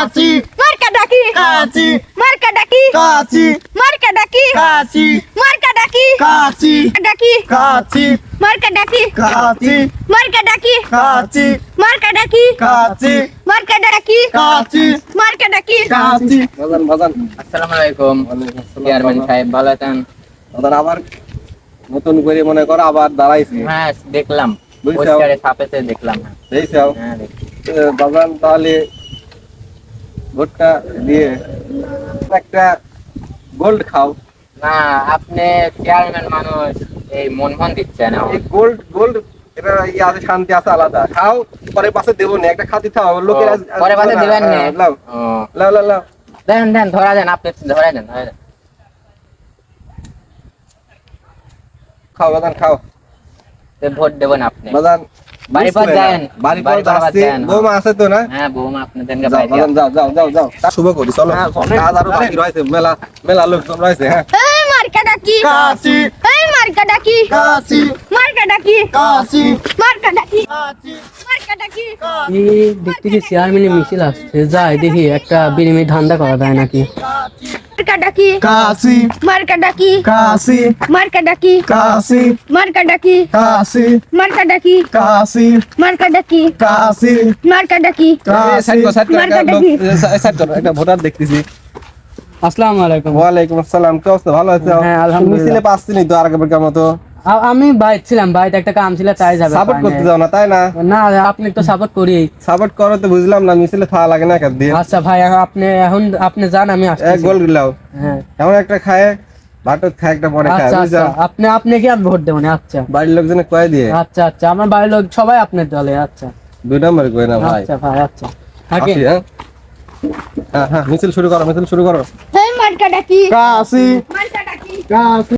কাশি মার্কা ডাকি কাশি মার্কা ডাকি কাশি মার্কা ডাকি কাশি মার্কা ডাকি কাশি ডাকি কাশি মার্কা ডাকি কাশি মার্কা ডাকি কাশি মার্কা ডাকি কাশি মার্কা ডাকি কাশি মার্কা ডাকি কাশি বাজান বাজান আসসালামু আলাইকুম চেয়ারম্যান সাহেব ভালো আছেন বাজান আবার নতুন করে মনে করো আবার দাঁড়াইছি হ্যাঁ দেখলাম বুঝছ? ছাপেতে দেখলাম হ্যাঁ দেখছাও হ্যাঁ দেখছি। বাজান তাহলে ভোটটা দিয়ে একটা গোল্ড খাও। না আপনি চেয়ারম্যান মানুষ এই মন মন দিচ্ছেন আমার। এই গোল্ড গোল্ড এটা ইয়ে আছে শান্তি আছে আলাদা। খাও পরে পাশে দেবো না একটা খাতি খাও লোকের পরে পাশে দিবেন না। হ্যাঁ, লাও। লাও লাও লাও। দেন দেন ধরা দেন আপনি ধরা দেন ধরা দেন। খাও বাজান খাও। ভোট দেবেন আপনি। বাজান বাড়ি পর যান। বাড়ি পর বাড়ি পর যাচ্ছি যান, হ্যাঁ। বৌমা আছে তো না? হ্যাঁ বৌমা আপনাদের যাও, বাইরে বাজান, যাও যাও যাও যাও। তা শুভ করি চলো। কাজ আরও বাকি রয়েছে মেলা মেলা লোকজন রয়েছে হ্যাঁ। এই মার্কা ডাকি। কাশি। এই মার্কা ডাকি। কাশি। মার্কা ডাকি। কাশি। মার্কা ডাকি। কাশি। মার্কা ডাকি। এই দেখতে কি চেয়ারম্যানের মিছিল আসছে। যাই দেখি একটা বিনিময় ধান্দা করা যায় নাকি? মার্কা ডাকি। কাশি। মার্কা ডাকি। কাশি। মার্কা ডাকি। কাশি। মার্কা ডাকি। কাশি। মার্কা ডাকি। কাশি। মার্কা ডাকি। কাশি। মার্কেটে কি? সাইড করো, একটা ভোটার দেখতেছি। আসসালামু আলাইকুম। ওয়ালাইকুম আসসালাম কি অবস্থা? ভালো আছো? হ্যাঁ, আলহামদুলিল্লাহ। মিছিলে পাচ্ছি নি তো আর আগের মতো। আ- আমি বাইরে ছিলাম বাইরে একটা কাম ছিল তাই যাবে সাপোর্ট করতে যাও না তাই না? না আপনি তো সাপোর্ট করি সাপোর্ট করো তো বুঝলাম না মিছিলে থাকা লাগে না কার দিয়ে? আচ্ছা ভাই আপনি এখন আপনি যান আমি আসছি এক গোল দিলাও হ্যাঁ। এমন একটা খায় ভাটত খায় একটা পরে খায় আচ্ছা আচ্ছা। আপনি আপনি কি আর ভোট দেবেন আচ্ছা। বাড়ির লোকজনে কয় দিয়ে? আচ্ছা আচ্ছা। আমার বাড়ির লোক সবাই আপনার দলে আচ্ছা। দুই নম্বর কয়ে না ভাই? আচ্ছা ভাই আচ্ছা। থাকে হ্যাঁ? হ্যাঁ হ্যাঁ মিছিল শুরু করো মিছিল শুরু করো। এই মার্কা ডাকি কাশি মার্কা ডাকি কাশি